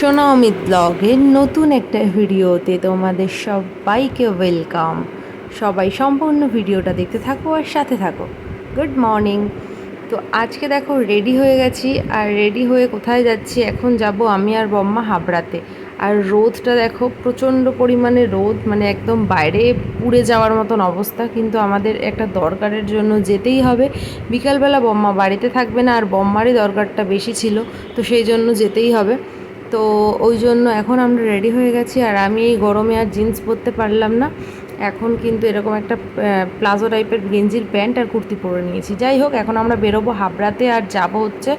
সোনা অমিত ব্লগের নতুন একটা ভিডিওতে তোমাদের সবাইকে ওয়েলকাম। সবাই সম্পূর্ণ ভিডিওটা দেখতে থাকো আর সাথে থাকো। Good morning. তো আজকে দেখো রেডি হয়ে গেছি আর রেডি হয়ে কোথায় যাচ্ছি? এখন যাব আমি আর বম্মা হাবড়াতে। আর রোদটা দেখো, প্রচণ্ড পরিমাণে রোদ মানে একদম বাইরে পুড়ে যাওয়ার মতন অবস্থা, কিন্তু আমাদের একটা দরকারের জন্য যেতেই হবে। বিকালবেলা বম্মা বাড়িতে থাকবে না আর বম্মারই দরকারটা বেশি ছিল, তো সেই জন্য যেতেই হবে। তো ওই জন্য এখন আমরা রেডি হয়ে গেছি। আর আমি এই গরমে আর জিন্স পরতে পারলাম না। এখন কিন্তু এরকম একটা প্লাজো টাইপের গেঞ্জির প্যান্ট আর কুর্তি পরে নিয়েছি। যাই হোক, এখন আমরা বেরোবো হাবড়াতে আর যাব হচ্ছে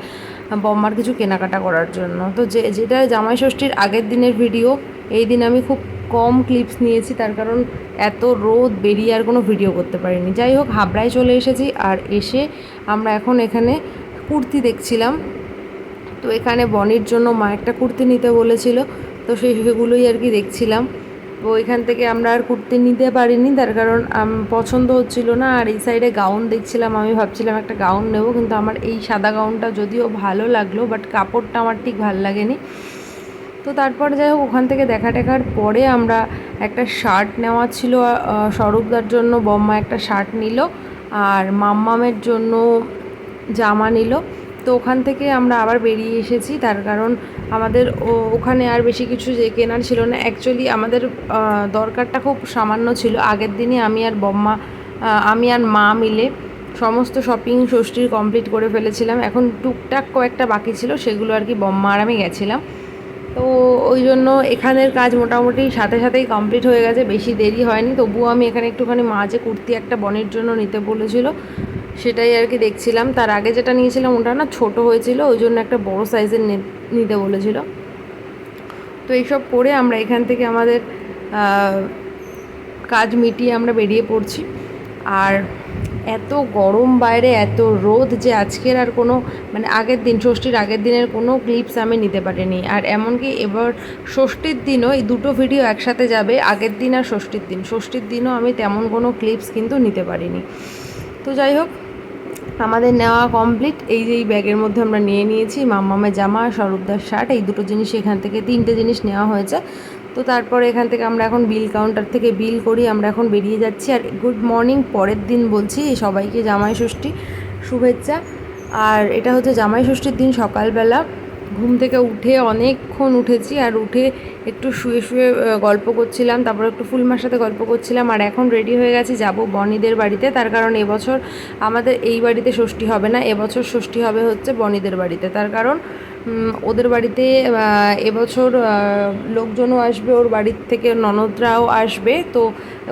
বম্মার কিছু কেনাকাটা করার জন্য। তো যে, যেটা জামাই ষষ্ঠীর আগের দিনের ভিডিও এই দিন আমি খুব কম ক্লিপস নিয়েছি। তার কারণ এত রোদ বেরিয়ে আর কোনো ভিডিও করতে পারিনি। যাই হোক, হাবড়ায় চলে এসেছি। আর এসে আমরা এখন এখানে কুর্তি দেখছিলাম। তো এখানে বনির জন্য মা একটা কুর্তি নিতে বলেছিল, তো সেই সেগুলোই আর কি দেখছিলাম। তো এখান থেকে আমরা আর কুর্তি নিতে পারিনি, তার কারণ পছন্দ হচ্ছিল না। আর এই সাইডে গাউন দেখছিলাম, আমি ভাবছিলাম একটা গাউন নেব, কিন্তু আমার এই সাদা গাউনটা যদিও ভালো লাগল বাট কাপড়টা আমার ঠিক ভালো লাগেনি। তো তারপর যাই হোক, ওখান থেকে দেখা টেখার পরে আমরা একটা শার্ট নেওয়া ছিল স্বরূপদার জন্য, বম্মা একটা শার্ট নিল, আর মাম্মামের জন্য জামা নিল। তো ওখান থেকে আমরা আবার বেরিয়ে এসেছি। তার কারণ আমাদের ওখানে আর বেশি কিছু যে কেনার ছিল না। অ্যাকচুয়ালি আমাদের দরকারটা খুব সামান্য ছিল। আগের দিনে আমি আর বম্মা আমি আর মা মিলে সমস্ত শপিং ষষ্ঠীর কমপ্লিট করে ফেলেছিলাম। এখন টুকটাক কয়েকটা বাকি ছিল, সেগুলো আর কি বম্মা আর আমি গেছিলাম। তো ওই জন্য এখানের কাজ মোটামুটি সাথে সাথেই কমপ্লিট হয়ে গেছে। বেশি দেরি হয়নি। তবুও আমি এখানে একটুখানি মা যে কুর্তি একটা বনের জন্য নিতে বলেছিল। সেটাই আর কি দেখছিলাম। তার আগে যেটা নিয়েছিলাম ওটা না ছোট হয়েছিল, ওই জন্য একটা বড় সাইজের নিতে বলেছিল। তো এইসব করে আমরা এখান থেকে আমাদের কাজ মিটিয়ে আমরা বেরিয়ে পড়ছি। আর এত গরম বাইরে, এত রোদ যে আজকের আর কোনো মানে আগের দিন, ষষ্ঠীর আগের দিনের কোনো ক্লিপস আমি নিতে পারিনি। আর এমনকি এবার ষষ্ঠীর দিনও এই দুটো ভিডিও একসাথে যাবে, আগের দিন আর ষষ্ঠীর দিন। ষষ্ঠীর দিনও আমি তেমন কোনো ক্লিপস কিন্তু নিতে পারিনি। তো যাই হোক আমাদের নেওয়া কমপ্লিট এই যে এই ব্যাগের মধ্যে আমরা নিয়ে নিয়েছি মাম্মামের জামা স্বরূপদার শার্ট এই দুটো জিনিস এখান থেকে, তিনটে জিনিস নেওয়া হয়েছে। তো তারপরে এখান থেকে আমরা এখন বিল কাউন্টার থেকে বিল করি, আমরা এখন বেরিয়ে যাচ্ছি। আর গুড মর্নিং পরের দিন বলছি সবাইকে জামাই ষষ্ঠী শুভেচ্ছা। আর এটা হচ্ছে জামাই ষষ্ঠীর দিন সকালবেলা। ঘুম থেকে উঠে অনেকক্ষণ উঠেছি আর উঠে একটু শুয়ে শুয়ে গল্প করছিলাম, তারপর একটু ফুলমার সাথে গল্প করছিলাম আর এখন রেডি হয়ে গেছি, যাব বনিদের বাড়িতে। তার কারণ এবছর আমাদের এই বাড়িতে ষষ্ঠী হবে না, এবছর ষষ্ঠী হবে হচ্ছে বনিদের বাড়িতে। তার কারণ ওদের বাড়িতে এবছর লোকজনও আসবে, ওর বাড়ির থেকে ননদরাও আসবে। তো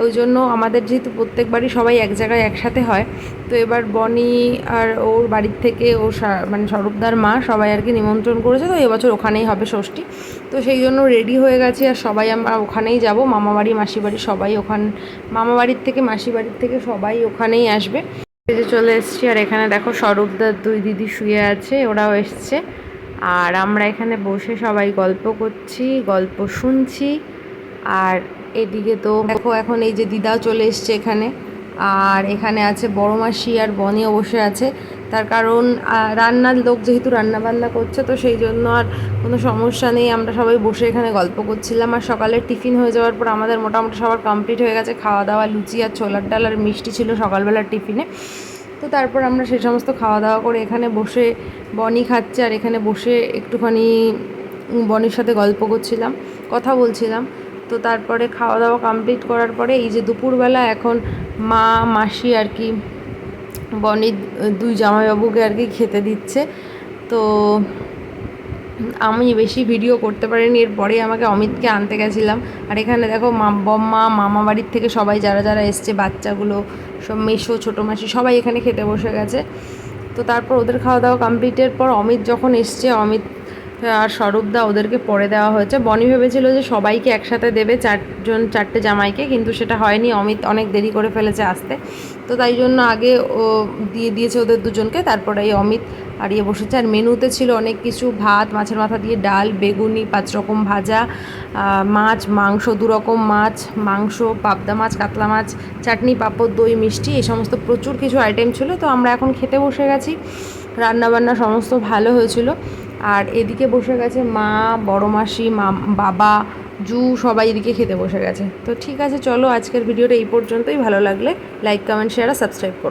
ওই জন্য আমাদের যেহেতু প্রত্যেকবারই সবাই এক জায়গায় একসাথে হয়, তো এবার বনি আর ওর বাড়ির থেকে ও মানে স্বরূপদার মা সবাই আর কি নিমন্ত্রণ করেছে, তো এবছর ওখানেই হবে ষষ্ঠী। তো সেই জন্য রেডি হয়ে গেছে আর সবাই আমরা ওখানেই যাব মামা বাড়ি মাসি বাড়ি সবাই ওখান মামা বাড়ির থেকে মাসি বাড়ির থেকে সবাই ওখানেই আসবে। চলে এসছি, আর এখানে দেখো স্বরূপদার দুই দিদি শুয়ে আছে, ওরাও এসছে। আর আমরা এখানে বসে সবাই গল্প করছি, গল্প শুনছি। আর এদিকে তো দেখো এখন এই যে দিদাও চলে এসছে এখানে। আর এখানে আছে বড় মাসি আর বনিও বসে আছে। তার কারণ রান্নার লোক যেহেতু রান্না বান্না করছে, তো সেই জন্য আর কোনো সমস্যা নেই। আমরা সবাই বসে এখানে গল্প করছিলাম। আর সকালের টিফিন হয়ে যাওয়ার পর আমাদের মোটামুটি সবার কমপ্লিট হয়ে গেছে। খাওয়া দাওয়া, লুচি আর ছোলার ডাল আর মিষ্টি ছিল সকালবেলার টিফিনে। তো তারপর আমরা সেই সমস্ত খাওয়া দাওয়া করে এখানে বসে বনি খাচ্ছে আর এখানে বসে একটুখানি বনির সাথে গল্প করছিলাম, কথা বলছিলাম। তো তারপরে খাওয়া দাওয়া কমপ্লিট করার পরে এই যে দুপুরবেলা এখন মা, মাসি আর কি বনির দুই জামাইবাবুকে আর কি খেতে দিচ্ছে। তো আমি বেশি ভিডিও করতে পারিনি, এরপরে আমাকে অমিতকে আনতে গেছিলাম। আর এখানে দেখো মা, বম্মা, মামা বাড়ির থেকে সবাই যারা যারা এসছে, বাচ্চাগুলো, সব মেশো ছোটো মাসি, সবাই এখানে খেতে বসে গেছে। তো তারপর ওদের খাওয়া দাওয়া কমপ্লিটের পর অমিত যখন এসছে, অমিত আর স্বরূপদা ওদেরকে পরে দেওয়া হয়েছে। বনি ভেবেছিল যে সবাইকে একসাথে দেবে, চারজন, চারটে জামাইকে, কিন্তু সেটা হয়নি। অমিত অনেক দেরি করে ফেলেছে আসতে। তো তাই জন্য আগে ও দিয়ে দিয়েছে ওদের দুজনকে, তারপরে এই অমিত আর ইয়ে বসেছে। আর মেনুতে ছিল অনেক কিছু, ভাত, মাছের মাথা দিয়ে ডাল, বেগুনি, পাঁচ রকম ভাজা মাছ, মাংস, দু রকম মাছ, মাংস, পাবদা মাছ, কাতলা মাছ, চাটনি, পাঁপড়, দই, মিষ্টি, এই সমস্ত প্রচুর কিছু আইটেম ছিল। তো আমরা এখন খেতে বসে গেছি। রান্নাবান্না সমস্ত ভালো হয়েছিল। আর এদিকে বসে গেছে মা, বড় মাসি, মা, বাবা জু সবাই এদিকে খেতে বসে গেছে। তো ঠিক আছে, চলো আজকের ভিডিওটা এই পর্যন্তই। ভালো লাগলে লাইক কমেন্ট শেয়ার আর সাবস্ক্রাইব করো।